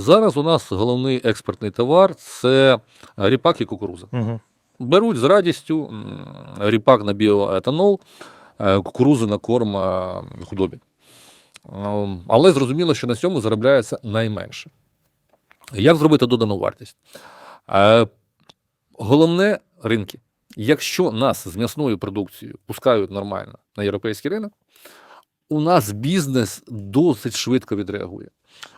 Зараз у нас головний експортний товар це ріпак і кукуруза. Угу. Беруть з радістю ріпак на біоетанол, е, кукурузу на корм е, худобі. Е, Але зрозуміло, що на цьому заробляється найменше. Як зробити додану вартість? Е, Головне ринки. Якщо нас з м'ясною продукцією пускають нормально на європейський ринок, у нас бізнес досить швидко відреагує.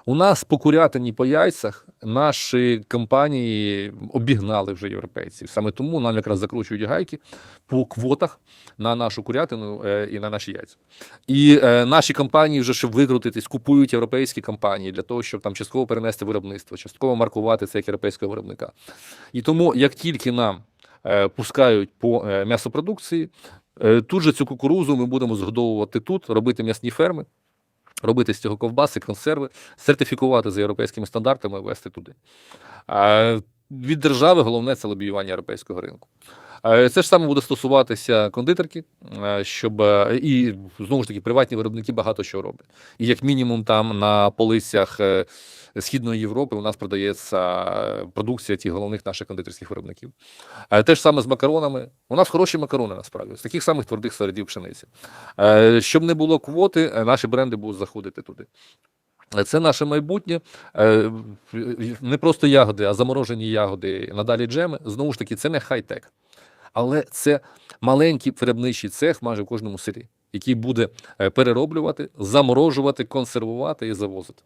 У нас по курятині по яйцях наші компанії обігнали вже європейців. Саме тому нам якраз закручують гайки по квотах на нашу курятину е, і на наші яйця. І е, наші компанії, вже щоб викрутитись, купують європейські компанії для того, щоб там частково перенести виробництво, частково маркувати це як європейського виробника. І тому, як тільки нам е, пускають по м'ясопродукції, тут же цю кукурузу ми будемо згодовувати тут, робити м'ясні ферми. Робити з цього ковбаси, консерви, сертифікувати за європейськими стандартами, вести туди. Від держави головне це лобіювання європейського ринку. Е, Це ж саме буде стосуватися кондитерки, е, щоб е, і знову ж таки приватні виробники багато що роблять. І як мінімум, там на полицях Східної Європи у нас продається продукція тих головних наших кондитерських виробників. Те ж саме з макаронами. У нас хороші макарони насправді, з таких самих твердих середів пшениці. Щоб не було квоти, наші бренди будуть заходити туди. Це наше майбутнє. Е, Не просто ягоди, а заморожені ягоди, надалі джеми. Знову ж таки, це не хай-тек. Але це маленький виробничий цех майже в кожному селі, який буде е, перероблювати, заморожувати, консервувати і завозити.